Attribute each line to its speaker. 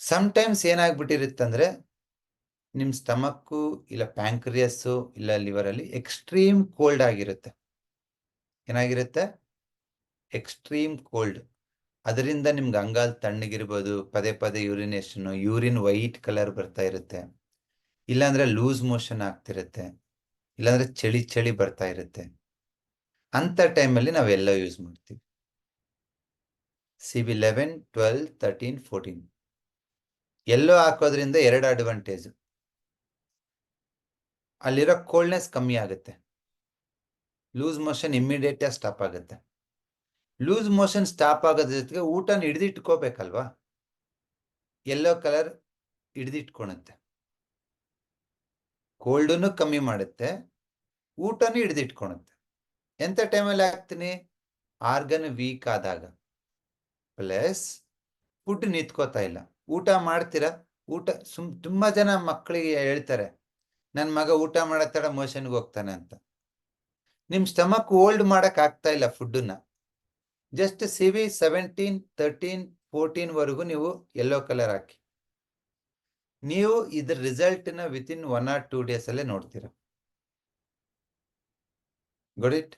Speaker 1: Sometimes ಏನಾಗ್ಬಿಟ್ಟಿರುತ್ತಂದ್ರೆ ನಿಮ್ಮ stomach ಇಲ್ಲ ಪ್ಯಾಂಕ್ರಿಯಸ್ಸು ಇಲ್ಲ ಲಿವರಲ್ಲಿ ಎಕ್ಸ್ಟ್ರೀಮ್ ಕೋಲ್ಡ್ ಆಗಿರುತ್ತೆ. ಏನಾಗಿರುತ್ತೆ? ಎಕ್ಸ್ಟ್ರೀಮ್ ಕೋಲ್ಡ್ ಅದರಿಂದ ನಿಮ್ಗೆ ಅಂಗಾಲ್ ತಣ್ಣಗಿರ್ಬೋದು, ಪದೇ ಪದೇ ಯೂರಿನೇಷನ್ ಯೂರಿನ್ ವೈಟ್ ಕಲರ್ ಬರ್ತಾ ಇರುತ್ತೆ. ಇಲ್ಲಾಂದ್ರೆ ಲೂಸ್ ಮೋಷನ್ ಆಗ್ತಿರುತ್ತೆ. ಇಲ್ಲಾಂದ್ರೆ ಚಳಿ ಚಳಿ ಬರ್ತಾ ಇರುತ್ತೆ. ಅಂತ ಟೈಮಲ್ಲಿ ನಾವೆಲ್ಲ ಯೂಸ್ ಮಾಡ್ತೀವಿ. C B eleven twelve thirteen fourteen yellow ಹಾಕೋದ್ರಿಂದ ಎರಡು ಅಡ್ವಾಂಟೇಜ್ ಅಲ್ಲಿರೋ ಕೋಲ್ಡ್ನೆಸ್ ಕಮ್ಮಿ ಆಗುತ್ತೆ. ಲೂಸ್ ಮೋಷನ್ ಇಮ್ಮಿಡಿಯೇಟ್ ಸ್ಟಾಪ್ ಆಗುತ್ತೆ. ಲೂಸ್ ಮೋಷನ್ ಸ್ಟಾಪ್ ಆಗೋದ್ರ ಜೊತೆಗೆ ಊಟನ ಹಿಡಿದಿಟ್ಕೋಬೇಕಲ್ವಾ? ಎಲ್ಲೋ ಕಲರ್ ಹಿಡಿದಿಟ್ಕೊಳುತ್ತೆ ಕೋಲ್ಡನ್ನು ಕಮ್ಮಿ ಮಾಡುತ್ತೆ. ಊಟನೂ ಹಿಡಿದಿಟ್ಕೊಳುತ್ತೆ ಎಂಥ ಟೈಮಲ್ಲಿ ಹಾಕ್ತೀನಿ? ಆರ್ಗನ್ ವೀಕ್ ಆದಾಗ. ಪ್ಲಸ್ ಫುಡ್ ನಿಂತ್ಕೋತಾ ಇಲ್ಲ. ಊಟ ಮಾಡ್ತೀರಾ? ಊಟ ಸುಮ್ ತುಂಬಾ ಜನ ಮಕ್ಕಳಿಗೆ ಹೇಳ್ತಾರೆ ನನ್ನ ಮಗ ಊಟ ಮಾಡೋ ತಡ ಮೋಷನ್ಗೆ ಹೋಗ್ತಾನೆ ಅಂತ. ನಿಮ್ಮ ಸ್ಟಮಕ್ ಓಲ್ಡ್ ಮಾಡಕ್ ಆಗ್ತಾ ಇಲ್ಲ ಫುಡ್ಡನ್ನ. Just C V seventeen thirteen fourteen ವರೆಗೂ ನೀವು ಯೆಲ್ಲೋ ಕಲರ್ ಹಾಕಿ. ನೀವು ಇದ್ರ result within one or two days ಅಲ್ಲೇ ನೋಡ್ತೀರಾ. Good it